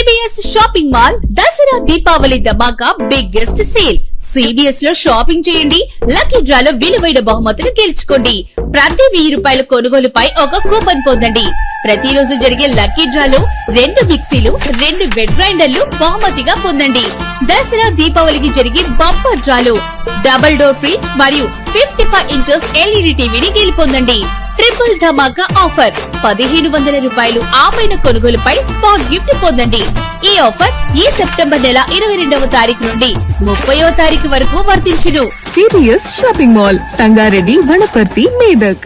CBS shopping mall Dasara Deepavali ధమాకా biggest sale సిబిఎస్లో shopping చేయండి. Lucky డ్రాలో విలువైన బహుమతులు గెలుచుకోండి. ప్రతి వెయ్యి రూపాయల కొనుగోలుపై ఒక కూపన్ పొందండి. ప్రతిరోజు జరిగే లక్కీ డ్రాలో రెండు మిక్సీలు రెండు వెడ్ గ్రైండర్లు బహుమతిగా పొందండి. దసరా దీపావళికి జరిగే బంపర్ డ్రాలో డబుల్ డోర్ ఫ్రిడ్జ్ మరియు ఫిఫ్టీ ఫైవ్ ఇంచెస్ ఎల్ఈడి టీవీని గెలుపొందండి. ట్రిపుల్ ధమాకా ఆఫర్. పదిహేను వందల రూపాయలు ఆపైన కొనుగోలుపై స్పాట్ గిఫ్ట్ పొందండి. ఈ ఆఫర్ ఈ సెప్టెంబర్ నెల ఇరవై రెండవ తారీఖు నుండి ముప్పైవ తారీఖు వరకు వర్తించును. CBS shopping mall Sangareddy Wanaparthy Medak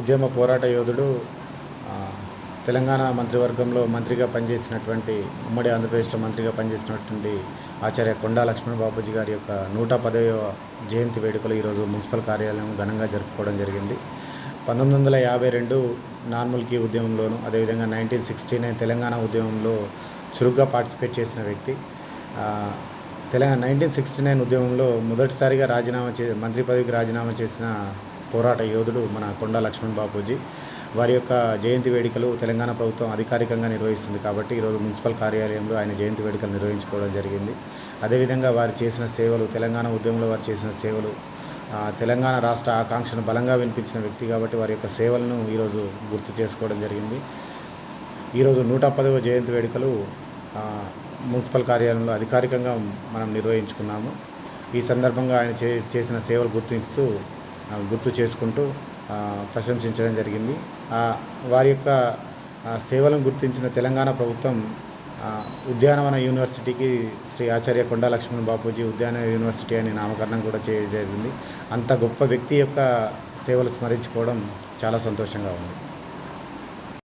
ఉద్యమ పోరాట యోధుడు తెలంగాణ మంత్రివర్గంలో మంత్రిగా పనిచేసినటువంటి ఉమ్మడి ఆంధ్రప్రదేశ్లో మంత్రిగా పనిచేసినటువంటి ఆచార్య కొండా లక్ష్మణ్ బాపూజీ గారి యొక్క నూట పదవ జయంతి వేడుకలు ఈరోజు మున్సిపల్ కార్యాలయం ఘనంగా జరుపుకోవడం జరిగింది. పంతొమ్మిది వందల యాభై రెండు నార్మల్కి ఉద్యమంలోను అదేవిధంగా నైన్టీన్ సిక్స్టీ నైన్ తెలంగాణ ఉద్యమంలో చురుగ్గా పార్టిసిపేట్ చేసిన వ్యక్తి. తెలంగాణ నైన్టీన్ సిక్స్టీ నైన్ ఉద్యమంలో మొదటిసారిగా రాజీనామా చే మంత్రి పదవికి రాజీనామా చేసిన పోరాట యోధుడు మన కొండా లక్ష్మణ్ బాపూజీ వారి యొక్క జయంతి వేడుకలు తెలంగాణ ప్రభుత్వం అధికారికంగా నిర్వహిస్తుంది కాబట్టి ఈరోజు మున్సిపల్ కార్యాలయంలో ఆయన జయంతి వేడుకలు నిర్వహించుకోవడం జరిగింది. అదేవిధంగా వారు చేసిన సేవలు తెలంగాణ ఉద్యమంలో వారు చేసిన సేవలు తెలంగాణ రాష్ట్ర ఆకాంక్షను బలంగా వినిపించిన వ్యక్తి కాబట్టి వారి యొక్క సేవలను ఈరోజు గుర్తు చేసుకోవడం జరిగింది. ఈరోజు నూట పదవ జయంతి వేడుకలు మున్సిపల్ కార్యాలయంలో అధికారికంగా మనం నిర్వహించుకున్నాము. ఈ సందర్భంగా ఆయన చే చేసిన సేవలు గుర్తిస్తూ గుర్తు చేసుకుంటూ ప్రశంసించడం జరిగింది. వారి యొక్క సేవలను గుర్తించిన తెలంగాణ ప్రభుత్వం ఉద్యానవన యూనివర్సిటీకి శ్రీ ఆచార్య కొండా లక్ష్మణ్ బాపూజీ ఉద్యాన యూనివర్సిటీ అని నామకరణం కూడా చేయడం జరిగింది. అంత గొప్ప వ్యక్తి యొక్క సేవలు స్మరించుకోవడం చాలా సంతోషంగా ఉంది.